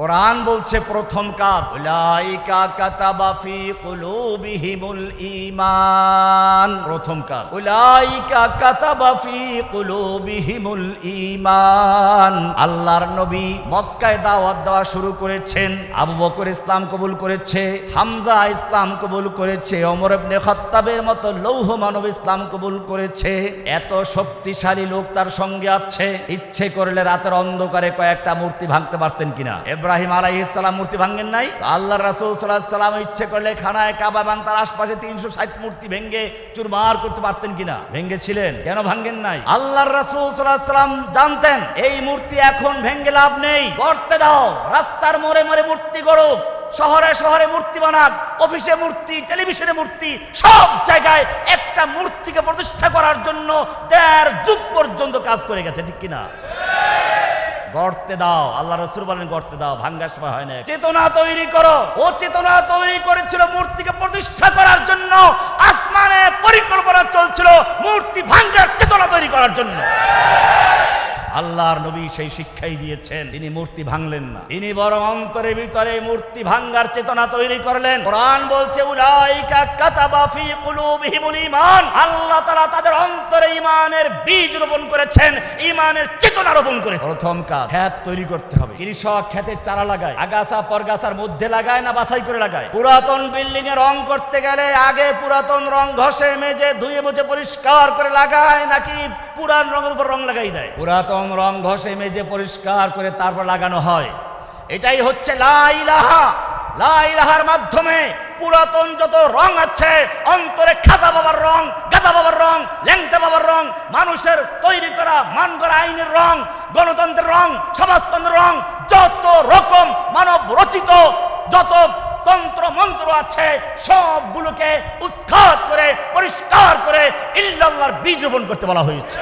কোরআন বলছে প্রথম কাজ উলাইকা কাতাবা ফি কুলুবিহিমুল ঈমান। প্রথম কাজ উলাইকা কাতাবা ফি কুলুবিহিমুল ঈমান। আল্লাহর নবী মক্কায় দাওয়াত দেওয়া শুরু করেছেন, আবু বকর ইসলাম কবুল করেছে, হামজা ইসলাম কবুল করেছে, ওমর ইবনে খাত্তাবের মতো লৌহ মানব ইসলাম কবুল করেছে। এত শক্তিশালী লোক তার সঙ্গে আছে, ইচ্ছে করলে রাতের অন্ধকারে কয়েকটা মূর্তি ভাঙতে পারতেন কিনা? ইব্রাহিম আলাইহিস সালাম মূর্তি ভাঙেন নাই? আল্লাহ রাসূল সাল্লাল্লাহু সাল্লাম ইচ্ছে করলে খানায় কাবা এবং তার আশপাশে 360 মূর্তি ভেঙে চুরমার করতে পারতেন কিনা? ভেঙেছিলেন। কেন ভাঙেন নাই? আল্লাহর রাসূল সাল্লাম জানতেন, এই মূর্তি এখন ভেঙে লাভ নেই। গড়তে দাও, রাস্তার মোড়ে মোড়ে মূর্তি গড়ো, শহরে শহরে মূর্তি বানাক অফিসে মূর্তি, টেলিভিশনে মূর্তি, সব জায়গায় একটা মূর্তিকে প্রতিষ্ঠা করার জন্য দেড় যুগ পর্যন্ত কাজ করে গেছে, ঠিক কিনা? গড়তে দাও, আল্লাহ রসুল বলেন গড়তে দাও, ভাঙ্গার সময় হয় না। চেতনা তৈরি করো। ও চেতনা তৈরি করেছিল, মূর্তিকে প্রতিষ্ঠা করার জন্য, আসমানে পরিকল্পনা চলছিল, মূর্তি ভাঙ্গার চেতনা তৈরি করার জন্য। আল্লাহর নবী সেই শিক্ষাই দিয়েছেন। তিনি মূর্তি ভাঙলেন না। তিনি বরং অন্তরে ভিতরে মূর্তি ভাঙ্গার চেতনা তৈরি করলেন। কোরআন বলছে আল্লাহ তাআলা তাদের অন্তরে ঈমানের বীজ রোপণ করেছেন। ঈমানের চেতনা রোপণ করে প্রথম কাজ ক্ষেত তৈরি করতে হবে। কৃষক ক্ষেতে চারা লাগায়, আগাছা পরগাছার মধ্যে লাগায় না বাছাই করে লাগায়? পুরাতন বিল্ডিং এ রং করতে গেলে আগে পুরাতন রং ঘষে, মেজে, ধুয়ে, মুছে পরিষ্কার করে লাগায় নাকি পুরান রঙের উপর রং লাগাই দেয়? পুরাতন রং ঘষে মেজে পরিষ্কার করে তারপর লাগানো হয়। এটাই হচ্ছে লাইলাহা। লাইলাহার মাধ্যমে পুরাতন যত রং আছে, অন্তরে খাজা বাবার রং গাদা বাবার রং, ল্যাংটা বাবার রং, মানুষের তৈরি করা, মান করা আইনের রং, গণতন্ত্রের রং, সমাজতন্ত্রের রং, যত রকম মানব রচিত যত তন্ত্র মন্ত্র আছে, সবগুলোকে উৎখাত করে, পরিষ্কার করে ইল্লাল্লাহর বীজ রোপণ করতে বলা হয়েছে।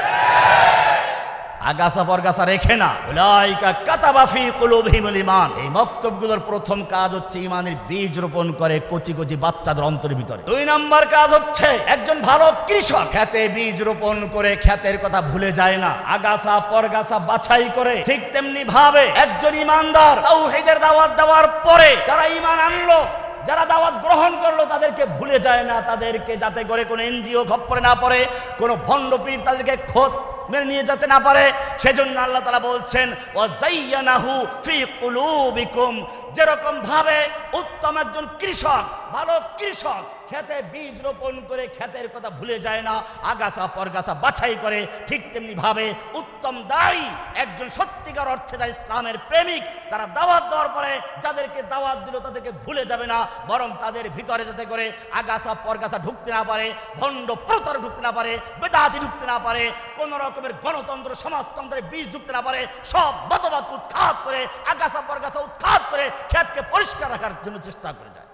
আগাছা পরগাছা রেখে না। উলাইকা কাতাবাফি কুলুবহিমুল ঈমান এই মক্তবগুলোর প্রথম কাজ হচ্ছে ঈমানের বীজ রোপণ করে কচি কচি বাচ্চাদের অন্তরের ভিতরে। দুই নাম্বার কাজ হচ্ছে একজন ভালো কৃষক। খেতে বীজ রোপণ করে খেতের কথা ভুলে যায় না। আগাছা পরগাছা বাছাই করে ঠিক তেমনি ভাবে একজন ইমানদার তাওহীদের দাওয়াত দেওয়ার পরে যারা ঈমান আনলো, যারা দাওয়াত গ্রহণ করল, তাদেরকে ভুলে যায় না। তাদেরকে যাতে করে কোনো এনজিও খপ্পরে না পড়ে, কোনো ভণ্ডপীর তাদেরকে খোঁজ মেনে নিয়ে যেতে না পারে। সেজন্য আল্লাহ তালা বলছেন ও জাইয়ানাহু ফি কুলুবিকুম। যেরকম ভাবে উত্তম একজন কৃষক, ভালো কৃষক খেতে বীজ রোপণ করে ক্ষেতের কথা ভুলে যায় না, আগাছা পরগাছা বাছাই করে ঠিক তেমনি ভাবে উত্তম দায়ী, একজন সত্যিকার অর্থে যারা ইসলামের প্রেমিক, তারা দাওয়াত দেওয়ার পরে যাদেরকে দাওয়াত দিল তাদেরকে ভুলে যাবে না, বরং তাদের ভিতরে যাতে করে আগাছা পরগাছা ঢুকতে না পারে, ভণ্ড প্রতার ঢুকতে না পারে, বেদাতি ঢুকতে না পারে, কোন রকমের গণতন্ত্র সমাজতন্ত্রের বীজ ঢুকতে না পারে, সব মতবাদ উৎখাত করে, আগাছা পরগাছা উৎখাত করে ক্ষেতকে পরিষ্কার রাখার জন্য চেষ্টা করে যায়।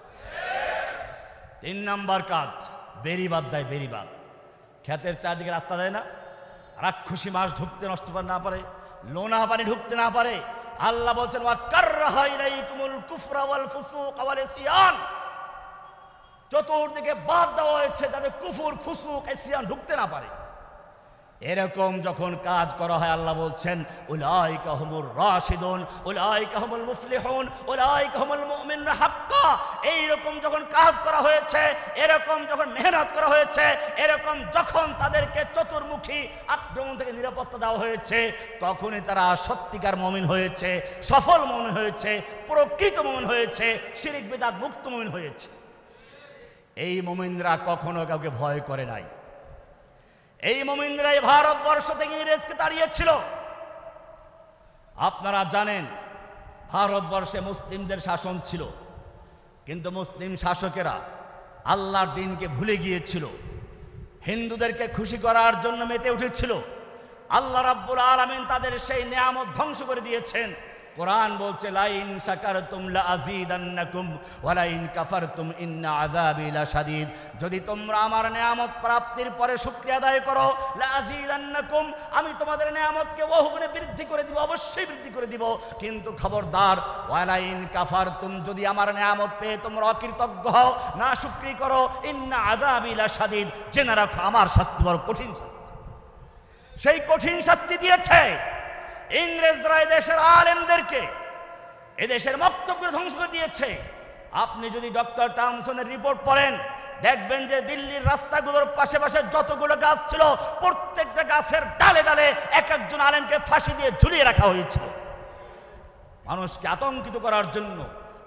তিন নাম্বার কাজ, বেরিবাদ দেয় বেরিবাদ। ক্ষেতের চারদিকে রাস্তা দেয় না, রাক্ষসী মাছ ঢুকতে নষ্ট করে না পারে, লোনা পানি ঢুকতে না পারে। আল্লাহ বলছেন চতুর্দিকে বাদ দেওয়া হয়েছে যাতে কুফুর, ফুসুক এসিয়ান ঢুকতে না পারে। এরকম যখন কাজ করা হয়, আল্লাহ বলছেন উলাই কাহমুর রাশিদুন উলাই কাহমুল মুফলিহুন উলাই কাহমুল মুমিন হাক্কা। এইরকম যখন কাজ করা হয়েছে, এরকম যখন মেহনত করা হয়েছে, এরকম যখন তাদেরকে চতুর্মুখী আক্রমণ থেকে নিরাপত্তা দেওয়া হয়েছে, তখনই তারা সত্যিকার মমিন হয়েছে, সফল মমিন হয়েছে, প্রকৃত মমিন হয়েছে, শিরিক বিদাত মুক্ত মমিন হয়েছে। এই মমিনরা কখনো কাউকে ভয় করে নাই। এই মমিন্দ্রাই ভারতবর্ষ থেকে ইংরেজকে তাড়িয়েছিল। আপনারা জানেন, ভারতবর্ষে মুসলিমদের শাসন ছিল। কিন্তু মুসলিম শাসকেরা আল্লাহর দিনকে ভুলে গিয়েছিল। হিন্দুদেরকে খুশি করার জন্য মেতে উঠেছিল। আল্লাহ রাব্বুল আলামিন তাদের সেই নিয়ামত ধ্বংস করে দিয়েছেন। কোরআন বলছে, লাইন শাকারতুম লা আযীদান্নাকুম ওয়া লাইন কাফারতুম ইন্না আযাবি লাশাদীদ। যদি তোমরা আমার নিয়ামত প্রাপ্তির পরে শুকরিয়া আদায় করো লা আযীদান্নাকুম আমি তোমাদের নিয়ামতকে বহুগুণে বৃদ্ধি করে দিব, অবশ্যই বৃদ্ধি করে দিব। কিন্তু খবরদার ওয়া লাইন কাফারতুম যদি আমার নিয়ামত পেয়ে তোমরা অকৃতজ্ঞ হও, না শুকরি করো ইন্না আযাবি লাশাদীদ জেনে রাখো, আমার শাস্তি বড় কঠিন শাস্তি। সেই কঠিন শাস্তি দিয়েছে। ইংরেজরা এই দেশের আলেমদেরকে এদেশের বক্তব্য ধ্বংস করে দিয়েছে। আপনি যদি ডক্টর টামসনের রিপোর্ট পড়েন, দেখবেন যে দিল্লির রাস্তাগুলোর পাশে পাশে যতগুলো গাছ ছিল, প্রত্যেকটা গাছের ডালে ডালে এক একজন আলেমকে ফাঁসি দিয়ে ঝুলিয়ে রাখা হয়েছিল মানুষকে আতঙ্কিত করার জন্য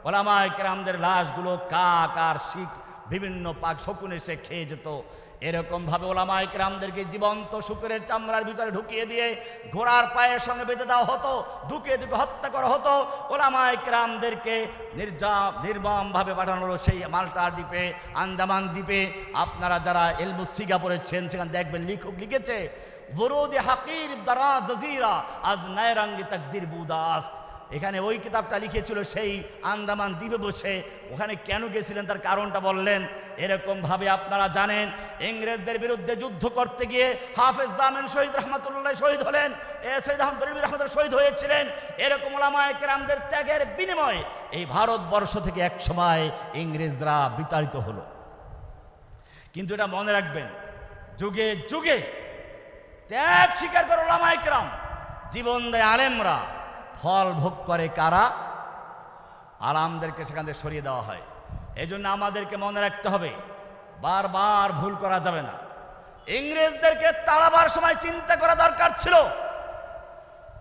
ওলামায় কেরামদের লাশগুলো কাক আর শিখ বিভিন্ন পাক শকুন এসে খেয়ে যেত। এরকম ভাবে ওলামায় কেরামদেরকে জীবন্ত শুকুরের চামড়ার ভিতরে ঢুকিয়ে দিয়ে ঘোড়ার পায়ের সঙ্গে বেঁধে দেওয়া হতো, দুকে দুকে হত্যা করা হতো ওলামায় কেরামদেরকে নির্যা নির্মমভাবে পাঠানো হলো সেই মাল্টা দ্বীপে, আন্দামান দ্বীপে। আপনারা যারা এলমুসিগা পড়েছেন, সেখানে দেখবেন লিখক লিখেছে বরোদে হাকির দারা জজিরা, আজ নায়রাঙ্গি তাকদির বুদাস্ত। এখানে ওই কিতাবটা লিখেছিল সেই আন্দামান দ্বীপে বসে। ওখানে কেন গেছিলেন? তার কারণটা বললেন, এরকমভাবে আপনারা জানেন, ইংরেজদের বিরুদ্ধে যুদ্ধ করতে গিয়ে হাফেজ জামেন শহীদ রহমতুল্লাহ শহীদ হলেন, এ শহীদ আহমদ গরিব রহমতুল শহীদ হয়েছিলেন। এরকম ওলামায় কেরামদের ত্যাগের বিনিময়ে এই ভারতবর্ষ থেকে এক সময় ইংরেজরা বিতাড়িত হলো। কিন্তু এটা মনে রাখবেন, যুগে যুগে ত্যাগ স্বীকার করে ওলামায় কেরাম, জীবন দেয় আলেমরা। ফল ভোগ করে কারা? আরামদেরকে সেখান থেকে সরিয়ে দেওয়া হয়। এই জন্য আমাদেরকে মনে রাখতে হবে, বারবার ভুল করা যাবে না। ইংরেজদেরকে তাড়াবার সময় চিন্তা করা দরকার ছিল।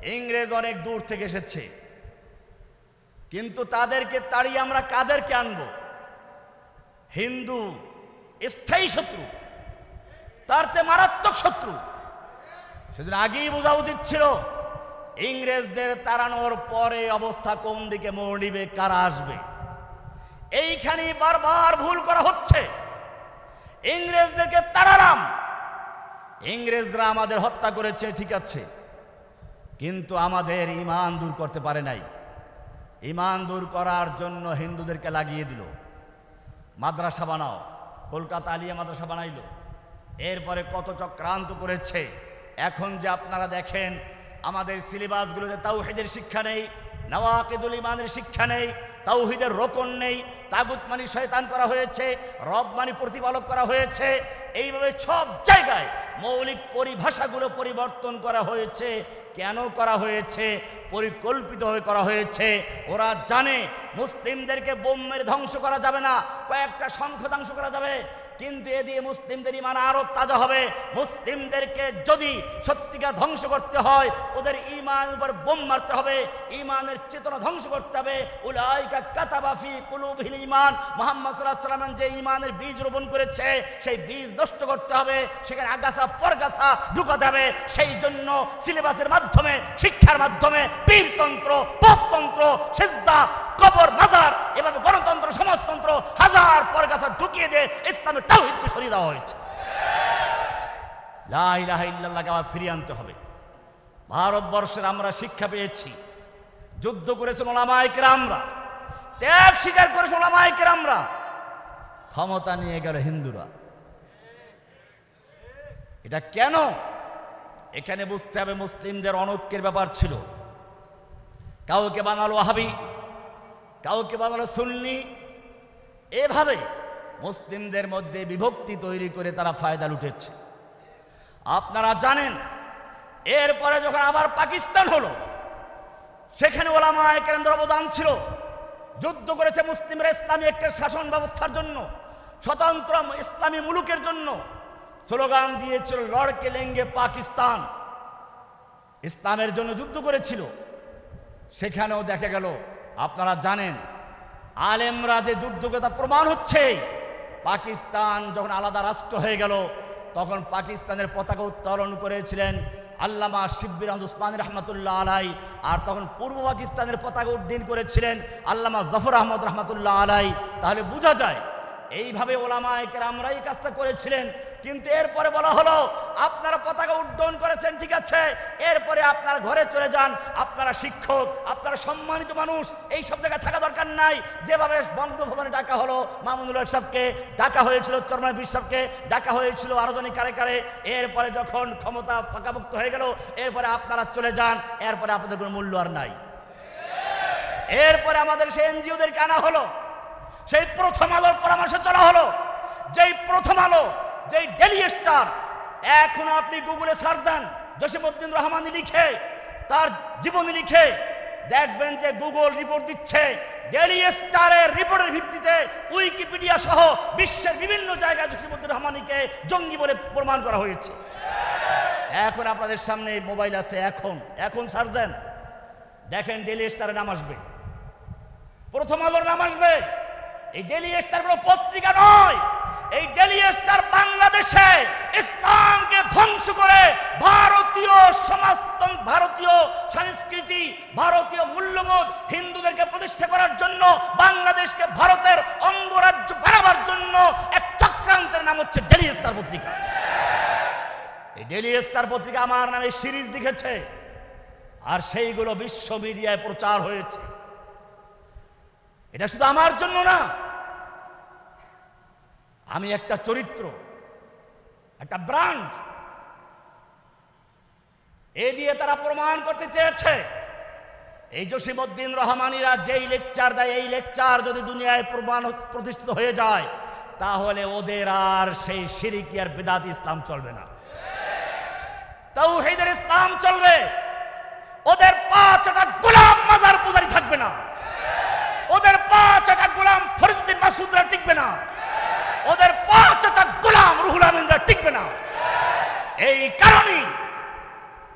ইংরেজ অনেক দূর থেকে এসেছে। কিন্তু তাদেরকে তাড়িয়ে আমরা কাদেরকে আনব? হিন্দু, স্থায়ী শত্রু, তার চেয়ে মারাত্মক শত্রু। সেজন্য আগেই বোঝা উচিত ছিল ইংরেজদের তাড়ানোর পরে অবস্থা কোন দিকে মোড় নিবে কারা আসবে? এইখানে বারবার ভুল করা হচ্ছে। ইংরেজদেরকে তাড়ালাম। ইংরেজরা আমাদের হত্যা করেছে, ঠিক আছে। কিন্তু আমাদের ইমান দূর করতে পারে নাই। ইমান দূর করার জন্য হিন্দুদেরকে লাগিয়ে দিল। মাদ্রাসা বানাও। কলকাতা আলিয়া মাদ্রাসা বানাইল। এরপরে কত চক্রান্ত করেছে। এখন যে আপনারা দেখেন আমাদের সিলেবাসগুলোতে তাওহিদের শিক্ষা নেই, নওয়াকিদুল ইমানের শিক্ষা নেই, তাওহিদের রোকন নেই, তাগুত মানি শয়তান করা হয়েছে, রব মানি প্রতিপালক করা হয়েছে, এইভাবে সব জায়গায় মৌলিক পরিভাষাগুলো পরিবর্তন করা হয়েছে। কেন করা হয়েছে? পরিকল্পিতভাবে করা হয়েছে। ওরা জানে, মুসলিমদেরকে বোম ধ্বংস করা যাবে না, কয়েকটা সংখ্য ধ্বংস করা যাবে। কিন্তু এ দিয়ে মুসলিমদের ইমান আরও তাজা হবে। মুসলিমদেরকে যদি সত্যিকার ধ্বংস করতে হয়, ওদের ইমান উপর বোম মারতে হবে ইমানের চেতনা ধ্বংস করতে হবে। উলাইকা কাতাবাফি কুলুবিল ইমান মোহাম্মদ সাল্লাম যে ইমানের বীজ রোপণ করেছে, সেই বীজ নষ্ট করতে হবে, সেখানে আগাছা পরগাছা ঢুকাতে হবে। সেই জন্য সিলেবাসের মাধ্যমে, শিক্ষার মাধ্যমে, পীরতন্ত্র, পোপতন্ত্র, সেজদা কবর, মাজার, এভাবে গণতন্ত্র, সমাজতন্ত্র হাজার পরগাছা ঢুকিয়ে দিয়ে ইসলামের তাওহিদকে সরিয়ে দেওয়া হয়েছে। লা ইলাহা ইল্লাল্লাহকে আবার ফিরিয়ে আনতে হবে। ভারতবর্ষের আমরা শিক্ষা পেয়েছি। যুদ্ধ করেছে মোলামায়ক রামরা ত্যাগ স্বীকার করেছে মোলামায়ক রামরা ক্ষমতা নিয়ে গেল হিন্দুরা। এটা কেন? এখানে বুঝতে হবে মুসলিমদের অনৈক্যের ব্যাপার ছিল। কাউকে বানালো হাবি কাউকে বানালো সুন্নি। এভাবে মুসলিমদের মধ্যে বিভক্তি তৈরি করে তারা ফায়দা লুটেছে। আপনারা জানেন, এরপরে যখন আবার পাকিস্তান হলো, সেখানে ওলামা কেন্দ্র অবদান ছিল। যুদ্ধ করেছে মুসলিমরা ইসলামী একটা শাসন ব্যবস্থার জন্য, স্বতন্ত্র ইসলামী মুলুকের জন্য। স্লোগান দিয়েছিল, লড়কে লেঙ্গে পাকিস্তান। ইসলামের জন্য যুদ্ধ করেছিল। সেখানেও দেখা গেল আপনারা জানেন, আলেমরা যে যুদ্ধকে প্রমাণ হচ্ছে, পাকিস্তান যখন আলাদা রাষ্ট্র হয়ে গেল, তখন পাকিস্তানের পতাকা উত্তোলন করেছিলেন আল্লামা শিব্বির আহমদ উসমান রহমতুল্লাহ আলাই, আর তখন পূর্ব পাকিস্তানের পতাকা উড্ডীন করেছিলেন আল্লামা জফর আহমদ রহমতুল্লাহ আলাই। তাহলে বোঝা যায়, এইভাবে ওলামা আমরা এই কাজটা করেছিলেন কিন্তু এরপরে বলা হলো, আপনারা পতাকা উড্ডয়ন করেছেন, ঠিক আছে? এরপরে আপনার ঘরে চলে যান, আপনারা শিক্ষক, আপনারা সম্মানিত মানুষ, এই সব জায়গায় থাকা দরকার নাই। যেভাবে বঙ্গভবনে ডাকা হলো, মামুনুল সাহেবকে ডাকা হয়েছিল চরমান সাহেবকে ডাকা হয়েছিল আরও জনে কারে কারে। এরপরে যখন ক্ষমতা পাকাভুক্ত হয়ে গেল, এরপরে আপনারা চলে যান, এরপরে আপনাদের কোনো মূল্য আর নাই। এরপরে আমাদের সেই এনজিওদেরকে আনা হলো, সেই প্রথম আলোর পরামর্শ চলা হলো। যেই প্রথম আলো যেই ডেলি স্টার এখন আপনি গুগলে সার্চ দেন, জসিমউদ্দিন রহমানি লিখে, তার জীবনী লিখে, দেখবেন যে গুগল রিপোর্ট দিচ্ছে ডেলি স্টারের রিপোর্টের ভিত্তিতে উইকিপিডিয়া সহ বিশ্বের বিভিন্ন জায়গায় জসিমুদ্দিন রহমানিকে জঙ্গি বলে প্রমাণ করা হয়েছে। এখন আপনাদের সামনে মোবাইল আছে, এখন এখন সার্চ দেন। দেখেন ডেলি স্টারের নাম আসবে। প্রথম আলোর নাম আসবে। এই ডেলি স্টার কোনো পত্রিকা নয়। এই ডেলি স্টার বাংলাদেশে ইসলামকে ধ্বংস করে ভারতীয় সমাজতন্ত্র, ভারতীয় সংস্কৃতি, ভারতীয় মূল্যবোধ হিন্দুদেরকে প্রতিষ্ঠা করার জন্য, বাংলাদেশকে ভারতের অঙ্গরাজ্য বানাবার জন্য এক চক্রান্তের নাম হচ্ছে ডেলি স্টার পত্রিকা। এই ডেলি স্টার পত্রিকা আমার নামে সিরিজ লিখেছে, আর সেইগুলো বিশ্ব মিডিয়ায় প্রচার হয়েছে। এটা শুধু আমার জন্য না আমি একটা চরিত্র, একটা ব্রান্ড এ দিয়ে তারা প্রমাণ করতে চেয়েছে। এই জসিমউদ্দিন রহমানিরা যেই লেকচার দেয়, এই লেকচার যদি দুনিয়ায় প্রমাণ প্রতিষ্ঠিত হয়ে যায়, তাহলে ওদের আর সেই সিরিকি আর বেদাত ইসলাম চলবে না। তাওহীদের ইসলাম চলবে। ওদের পাঁচ একটা গোলাম মাজার পূজারি থাকবে না। ওদের পাঁচ একটা গোলাম ফরিদুদ্দিন মাসুদরা টিকবে না। ওদের পাঁচ একটা গোলাম রুহুল আমিনরা টিকবে না। এই কারণেই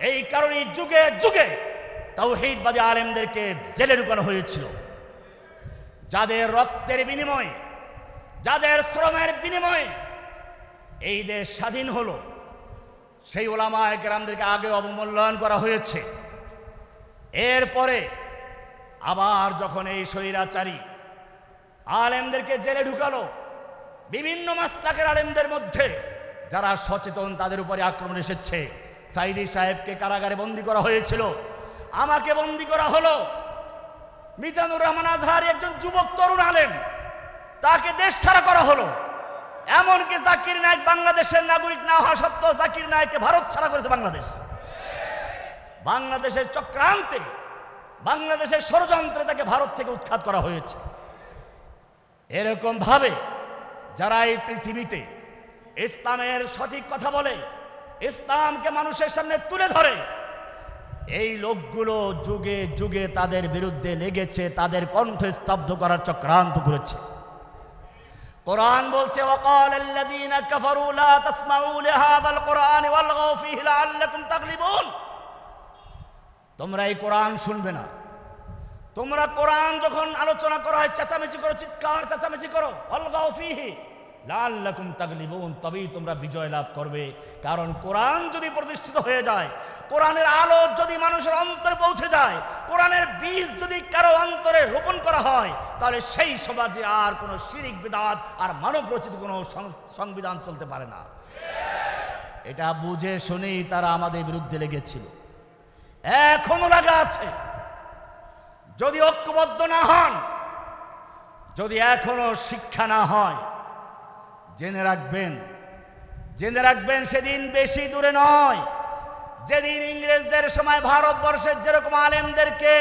এই কারণেই যুগে যুগে তাওহীদবাদী আলেমদেরকে জেলে ঢুকানো হয়েছিল। যাদের রক্তের বিনিময়ে, যাদের শ্রমের বিনিময়ে এই দেশ স্বাধীন হলো, সেই ওলামায় কেরামদেরকে আগে অবমূল্যায়ন করা হয়েছে। এরপরে আবার যখন এই স্বৈরাচারী আলেমদেরকে জেলে ঢুকালো বিভিন্ন মাসলাকের আলেমদের মধ্যে যারা সচেতন তাদের উপরে আক্রমণ এসেছে। সাইদি সাহেবকে কারাগারে বন্দি করা হয়েছিল। আমাকে বন্দি করা হলো। মিজানুর রহমান আজহার একজন যুবক, তরুণ আলেম। তাকে দেশ ছাড়া করা হলো। এমনকি জাকির নায়ক বাংলাদেশের নাগরিক না হওয়া সত্ত্বেও জাকির নায়ককে ভারত ছাড়া করেছে বাংলাদেশ। বাংলাদেশের চক্রান্তে, বাংলাদেশের ষড়যন্ত্রে তাকে ভারত থেকে উৎখাত করা হয়েছে। এরকম ভাবে যারা এই পৃথিবীতে ইসলামের সঠিক কথা বলে ইসলামকে মানুষের সামনে তুলে ধরে এই লোকগুলো যুগে যুগে তাদের বিরুদ্ধে লেগেছে তাদের কণ্ঠ স্তব্ধ করার চক্রান্ত করেছে কোরআন বলছে وقال الذين كفروا لا تسمعوا لهذا القرآن والغوا فيه لعلكم تغلبون তোমরা এই কোরআন শুনবে না তোমরা কোরআন যখন আলোচনা করা হয়, চেঁচামেচি করো, চিৎকার, চেঁচামেচি করো অলগাও ফিহি। লাল্লাকুম তাগলিবুন, তবেই তোমরা বিজয় লাভ করবে। কারণ কোরআন যদি প্রতিষ্ঠিত হয়ে যায়, কোরআনের আলো যদি মানুষের অন্তরে পৌঁছে যায়, কোরআনের বীজ যদি কারও অন্তরে রোপণ করা হয়, তাহলে সেই সমাজে আর কোনো শিরিক, বিদাত আর মানব রচিত কোনো সংবিধান চলতে পারে না। এটা বুঝে শুনেই তারা আমাদের বিরুদ্ধে লেগেছিল। এখনও লাগা আছে। যদি ঐক্যবদ্ধ না হন, যদি এখনও শিক্ষা না হয়, জেনে রাখবেন জেনে রাখবেন সেদিন বেশি দূরে নয়। যেদিন ইংরেজদের সময় ভারতবর্ষের যেরকম আলেমদেরকে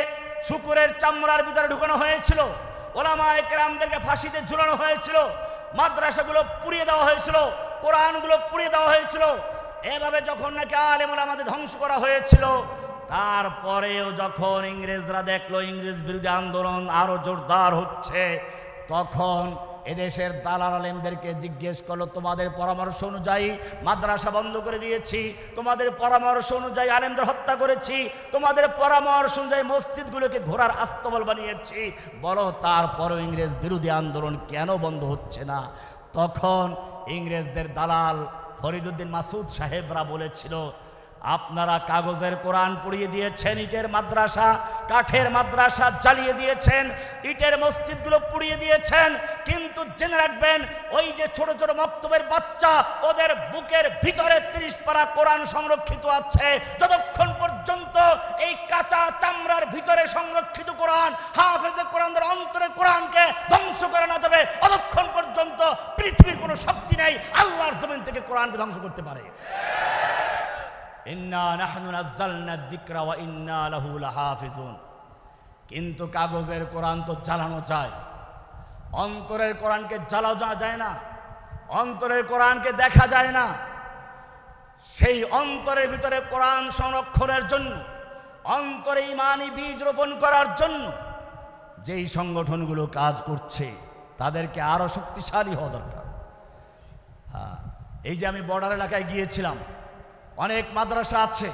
শুকুরের চামড়ার ভিতরে ঢুকানো হয়েছিল ওলামা একরামদেরকে ফাঁসিতে ঝুলানো হয়েছিল, মাদ্রাসাগুলো পুড়িয়ে দেওয়া হয়েছিল, কোরআনগুলো পুড়িয়ে দেওয়া হয়েছিল, এভাবে যখন নাকি আলেম আমাদের ধ্বংস করা হয়েছিল তারপরেও যখন ইংরেজরা দেখল ইংরেজ বিরোধী আন্দোলন আরও জোরদার হচ্ছে, তখন এদেশের দালাল আলেমদেরকে জিজ্ঞেস করল, তোমাদের পরামর্শ অনুযায়ী মাদ্রাসা বন্ধ করে দিয়েছি, তোমাদের পরামর্শ অনুযায়ী আলেমদের হত্যা করেছি, তোমাদের পরামর্শ অনুযায়ী মসজিদগুলোকে ঘোরার আস্তবল বানিয়েছি। বলো, তারপরও ইংরেজ বিরোধী আন্দোলন কেন বন্ধ হচ্ছে না? তখন ইংরেজদের দালাল ফরিদুদ্দিন মাসুদ সাহেবরা বলেছিল আপনারা কাগজের কোরআন পড়িয়ে দিয়েছেন, ইটের মাদ্রাসা, কাঠের মাদ্রাসা জ্বালিয়ে দিয়েছেন, ইটের মসজিদগুলো পুড়িয়ে দিয়েছেন, কিন্তু জেনে রাখবেন, ওই যে ছোট ছোট মক্তবের বাচ্চা, ওদের বুকের ভিতরে তিরিশ পারা কোরআন সংরক্ষিত আছে। যতক্ষণ পর্যন্ত এই কাঁচা চামড়ার ভিতরে সংরক্ষিত কোরআন, হাফেজে কোরআনদের অন্তরে কোরআনকে ধ্বংস করে না যাবে, ততক্ষণ পর্যন্ত পৃথিবীর কোনো শক্তি নেই, আল্লাহর জমিন থেকে কোরআনকে ধ্বংস করতে পারে। কিন্তু কাগজের কোরআন তো জ্বালানো যায়। অন্তরের কোরআনকে যাওয়া যায় না। অন্তরের কোরআনকে দেখা যায় না। সেই অন্তরের ভিতরে কোরআন সংরক্ষণের জন্য, অন্তরে ইমানি বীজ রোপণ করার জন্য যেই সংগঠনগুলো কাজ করছে, তাদেরকে আরও শক্তিশালী হওয়া দরকার। হ্যাঁ এই যে আমি বর্ডার এলাকায় গিয়েছিলাম অনেক মাদ্রাসা আছে,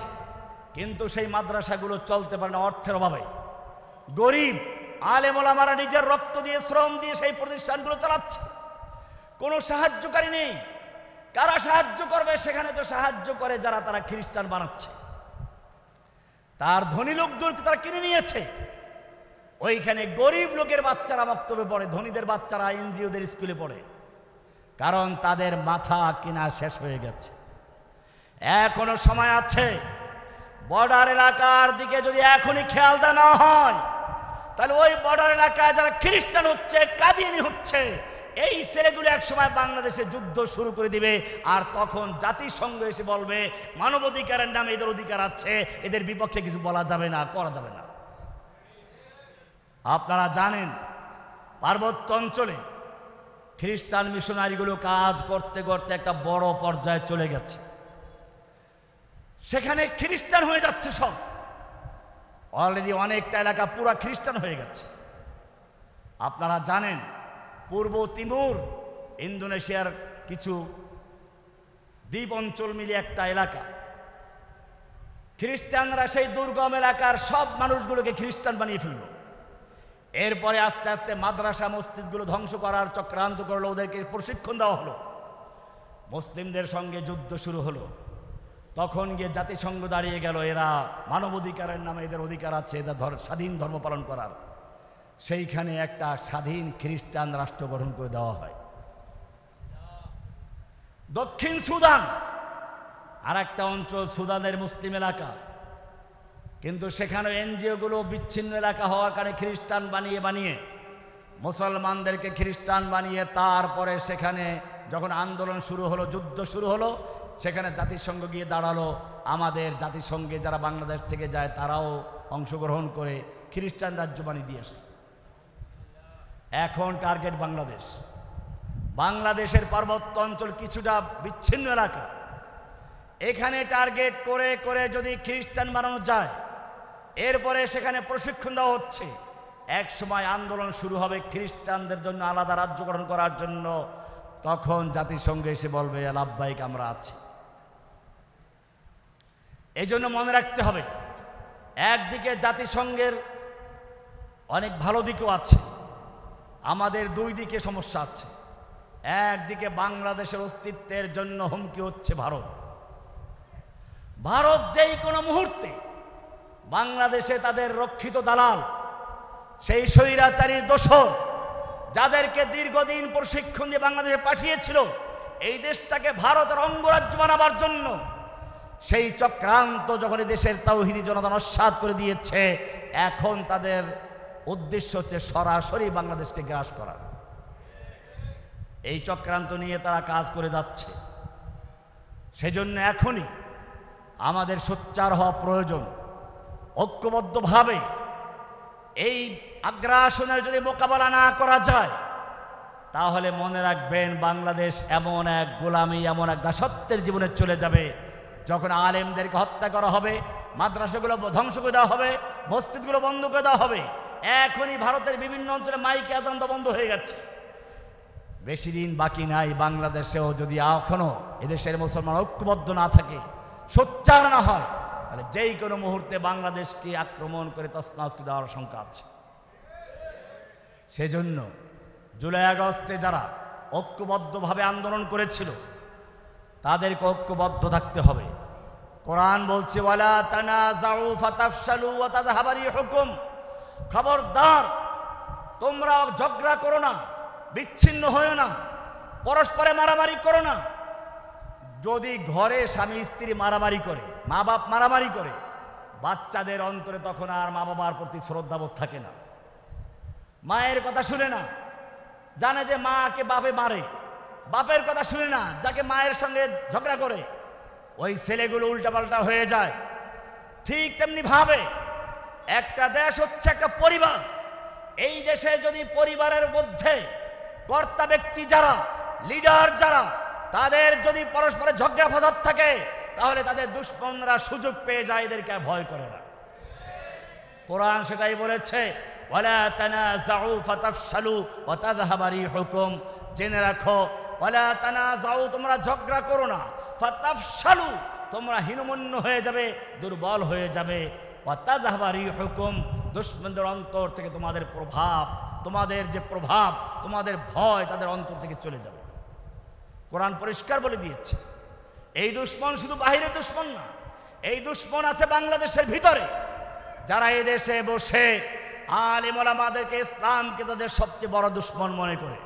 কিন্তু সেই মাদ্রাসাগুলো চলতে পারে না অর্থের অভাবে। গরিব আলেমোলামারা নিজের রক্ত দিয়ে, শ্রম দিয়ে সেই প্রতিষ্ঠানগুলো চালাচ্ছে। কোনো সাহায্যকারী নেই। কারা সাহায্য করবে সেখানে তো সাহায্য করে যারা তারা খ্রিস্টান বানাচ্ছে। তার ধনী লোকদেরকে তারা কিনে নিয়েছে। ওইখানে গরিব লোকের বাচ্চারা বক্তব্যে পড়ে, ধনীদের বাচ্চারা এনজিওদের স্কুলে পড়ে। কারণ তাদের মাথা কিনা শেষ হয়ে গেছে। এখনও সময় আছে। বর্ডার এলাকার দিকে যদি এখনই খেয়াল না হয়, তাহলে ওই বর্ডার এলাকায় যারা খ্রিস্টান হচ্ছে, কাদিয়ানি হচ্ছে, এই ছেলেগুলো একসময় বাংলাদেশে যুদ্ধ শুরু করে দিবে আর তখন জাতিসংঘ এসে বলবে, মানবাধিকারের নামে এদের অধিকার আছে, এদের বিপক্ষে কিছু বলা যাবে না, করা যাবে না। আপনারা জানেন, পার্বত্য অঞ্চলে খ্রিস্টান মিশনারিগুলো কাজ করতে করতে একটা বড় পর্যায়ে চলে গেছে। সেখানে খ্রিস্টান হয়ে যাচ্ছে সব। অলরেডি অনেকটা এলাকা পুরা খ্রিস্টান হয়ে গেছে। আপনারা জানেন, পূর্ব তিমুর, ইন্দোনেশিয়ার কিছু দ্বীপ অঞ্চল মিলে একটা এলাকা। খ্রিস্টানরা সেই দুর্গম এলাকার সব মানুষগুলোকে খ্রিস্টান বানিয়ে ফেলল। এরপরে আস্তে আস্তে মাদ্রাসা মসজিদগুলো ধ্বংস করার চক্রান্ত করল, ওদেরকে প্রশিক্ষণ দেওয়া হলো। মুসলিমদের সঙ্গে যুদ্ধ শুরু হলো। তখন গিয়ে জাতিসংঘ দাঁড়িয়ে গেল, এরা মানবাধিকারের নামে এদের অধিকার আছে, এদের ধর, স্বাধীন ধর্ম পালন করার। সেইখানে একটা স্বাধীন খ্রিস্টান রাষ্ট্র গঠন করে দেওয়া হয়। দক্ষিণ সুদান আর একটা অঞ্চল সুদানের মুসলিম এলাকা। কিন্তু সেখানে এনজিওগুলো বিচ্ছিন্ন এলাকা হওয়ার কারণে খ্রিস্টান বানিয়ে বানিয়ে, মুসলমানদেরকে খ্রিস্টান বানিয়ে তারপরে সেখানে যখন আন্দোলন শুরু হলো, যুদ্ধ শুরু হলো সেখানে জাতিসংঘ গিয়ে দাঁড়াল। আমাদের জাতিসংঘে যারা বাংলাদেশ থেকে যায়, তারাও অংশগ্রহণ করে খ্রিস্টান রাজ্য বানিয়ে দিয়ে আসে এখন টার্গেট বাংলাদেশ। বাংলাদেশের পার্বত্য অঞ্চল কিছুটা বিচ্ছিন্ন এলাকা। এখানে টার্গেট করে করে যদি খ্রিস্টান বানানো যায়, এরপরে সেখানে প্রশিক্ষণ দেওয়া হচ্ছে। এক সময় আন্দোলন শুরু হবে খ্রিস্টানদের জন্য আলাদা রাজ্য গঠন করার জন্য। তখন জাতিসংঘ এসে বলবে লাভবাহিক আমরা আছি। এই জন্য মনে রাখতে হবে, একদিকে জাতিসংঘের অনেক ভালো দিকও আছে, আমাদের দুই দিকে সমস্যা আছে। একদিকে বাংলাদেশের অস্তিত্বের জন্য হুমকি হচ্ছে ভারত। ভারত যেই কোনো মুহূর্তে বাংলাদেশে তাদের রক্ষিত দালাল, সেই স্বৈরাচারীর দোষর, যাদেরকে দীর্ঘদিন প্রশিক্ষণ দিয়ে বাংলাদেশে পাঠিয়েছিল, এই দেশটাকে ভারতের অঙ্গরাজ্য বানাবার জন্য সেই চক্রান্ত যখন দেশের তাওহিদি জনতা নস্বাদ করে দিয়েছে, এখন তাদের উদ্দেশ্য হচ্ছে সরাসরি বাংলাদেশকে গ্রাস করা। এই চক্রান্ত নিয়ে তারা কাজ করে যাচ্ছে। সেজন্য এখনই আমাদের সোচ্চার হওয়া প্রয়োজন। ঐক্যবদ্ধভাবে এই আগ্রাসনের যদি মোকাবেলা না করা যায়, তাহলে মনে রাখবেন বাংলাদেশ এমন এক গোলামি, এমন এক দাসত্বের জীবনে চলে যাবে। যখন আলেমদেরকে হত্যা করা হবে, মাদ্রাসাগুলো ধ্বংস করে দেওয়া হবে, মসজিদগুলো বন্ধ করে দেওয়া হবে, এখনই ভারতের বিভিন্ন অঞ্চলে মাইকে আজান্ত বন্ধ হয়ে গেছে। বেশি দিন বাকি নাই বাংলাদেশেও যদি এখনও এদেশের মুসলমান ঐক্যবদ্ধ না থাকে, সোচ্চার না হয়, তাহলে যেই কোনো মুহূর্তে বাংলাদেশকে আক্রমণ করে তসনাসকে দেওয়ার শঙ্কা আছে। সেজন্য জুলাই আগস্টে যারা ঐক্যবদ্ধভাবে আন্দোলন করেছিল, তাদেরকে ঐক্যবদ্ধ থাকতে হবে। কোরআন বলছে তানা ফাতাফসালু হুকুম। খবরদার, তোমরা ঝগড়া করো না, বিচ্ছিন্ন হয়েও না, পরস্পরে মারামারি করো না। যদি ঘরে স্বামী স্ত্রী মারামারি করে মা বাপ মারামারি করে, বাচ্চাদের অন্তরে তখন আর মা বাবার প্রতি শ্রদ্ধাবোধ থাকে না। মায়ের কথা শুনে না, জানে যে মাকে বাপে মারে। বাপের কথা শুনে না, যাকে মায়ের সঙ্গে ঝগড়া করে। ওই ছেলেগুলো উল্টাপাল্টা হয়ে যায়। ঠিক তেমনি ভাবে একটা দেশ হচ্ছে একটা পরিবার। এই দেশে যদি পরিবারের মধ্যে কর্তা ব্যক্তি যারা লিডার যারা, তাদের যদি পরস্পরের ঝগড়া ফাসাদ থাকে, তাহলে তাদের দুশ্মনরা সুযোগ পেয়ে যায়, এদেরকে ভয় করে না। কোরআন সেটাই বলেছে জেনে রাখো তোমরা ঝগড়া করো না। ফাতাফশালু তোমরা হীনমন্য হয়ে যাবে, দুর্বল হয়ে যাবে। ওয়া তাযহাবা রিহুকুম, দুশ্মনদের অন্তর থেকে তোমাদের প্রভাব, তোমাদের যে প্রভাব, তোমাদের ভয়, তাদের অন্তর থেকে চলে যাবে। কোরআন পরিষ্কার বলে দিয়েছে, এই দুশ্মন শুধু বাহিরের দুশ্মন না, এই দুশ্মন আছে বাংলাদেশের ভিতরে। যারা এই দেশে বসে আলিমলামাদেরকে ইসলামকে তাদের সবচেয়ে বড় দুশ্মন মনে করে।